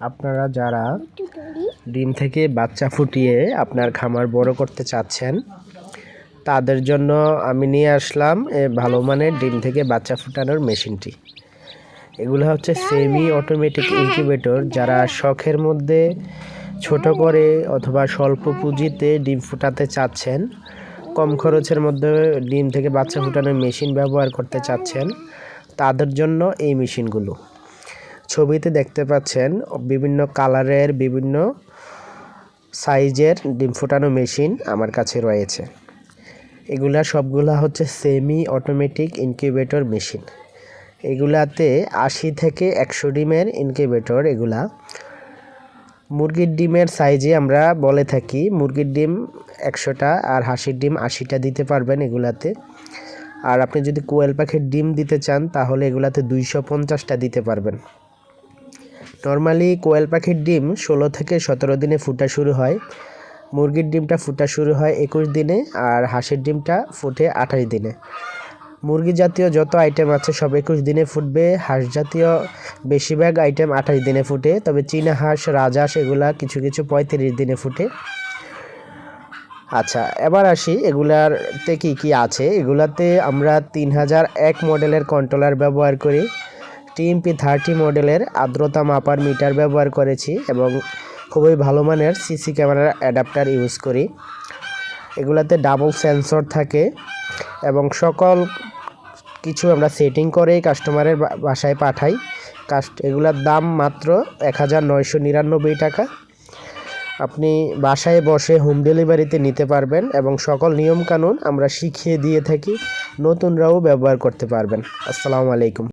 আপনারা যারা ডিম থেকে বাচ্চা ফুটিয়ে আপনার খামার বড় করতে চাচ্ছেন তাদের জন্য আমি নিয়ে আসলাম এ ভালো মানের ডিম থেকে বাচ্চা ফুটানোর মেশিনটি। এগুলো হচ্ছে সেমি অটোমেটিক ইনকিউবেটর যারা শখের মধ্যে ছোট করে অথবা স্বল্প পুঁজিতে ডিম ফুটাতে চাচ্ছেন কম খরচের মধ্যে ডিম থেকে বাচ্চা ফুটানোর মেশিন ব্যবহার করতে চাচ্ছেন তাদের জন্য এই মেশিনগুলো। ছবিতে দেখতে পাচ্ছেন বিভিন্ন কালারের বিভিন্ন সাইজের ডিম ফোটানো মেশিন আমার কাছে রয়েছে। এগুলা সবগুলা হচ্ছে সেমি অটোমেটিক ইনকিউবেটর মেশিন এগুলাতে আশি থেকে একশো ডিমের ইনকিউবেটর এগুলা। মুরগির ডিমের সাইজে আমরা বলে থাকি, মুরগির ডিম একশোটা আর হাঁসির ডিম আশিটা দিতে পারবেন এগুলাতে। আর আপনি যদি কোয়েল পাখির ডিম দিতে চান, তাহলে এগুলাতে দুইশো পঞ্চাশটা দিতে পারবেন। নর্মালি কোয়েল পাখির ডিম ষোলো থেকে সতেরো দিনে ফুটা শুরু হয়। মুরগির ডিমটা ফুটা শুরু হয় একুশ দিনে আর হাঁসের ডিমটা ফুটে আঠাশ দিনে। মুরগি জাতীয় যত আইটেম আছে সব একুশ দিনে ফুটবে। হাঁস জাতীয় বেশিরভাগ আইটেম আঠাশ দিনে ফুটে, তবে চীনা হাঁস রাজহাঁস এগুলা কিছু কিছু পঁয়ত্রিশ দিনে ফুটে। আচ্ছা এবার আসি এগুলাতে কি কি আছে। এগুলাতে আমরা তিন হাজার এক মডেলের কন্ট্রোলার ব্যবহার করি। টিএমপি থার্টি মডেলের আর্দ্রতা মাপার মিটার ব্যবহার করেছি এবং খুবই ভালো মানের সিসি ক্যামেরার অ্যাডাপ্টার ইউজ করি। এগুলাতে ডাবল সেন্সর থাকে এবং সকল কিছু আমরা সেটিং করেই কাস্টমারের বাসায় পাঠাই। কাস্ট এগুলার দাম মাত্র এক হাজার নয়শো নিরানব্বই টাকা। আপনি বাসায় বসে হোম ডেলিভারিতে নিতে পারবেন এবং সকল নিয়মকানুন আমরা শিখিয়ে দিয়ে থাকি। নতুনরাও ব্যবহার করতে পারবেন। আসসালামু আলাইকুম।